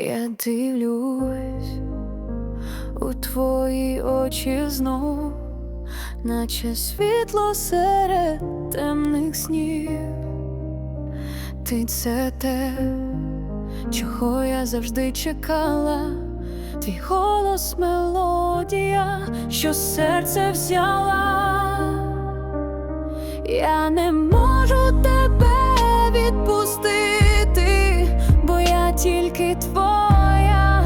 Я дивлюсь у твої очі знов, наче світло серед темних снів. Ти це те, чого я завжди чекала, твій голос мелодія, що серце взяла. Я не можу тільки твоя,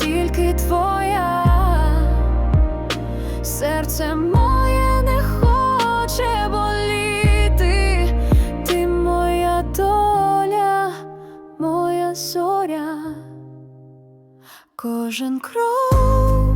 тільки твоя. Серце моє не хоче боліти, ти моя доля, моя зоря, кожен крок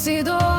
sido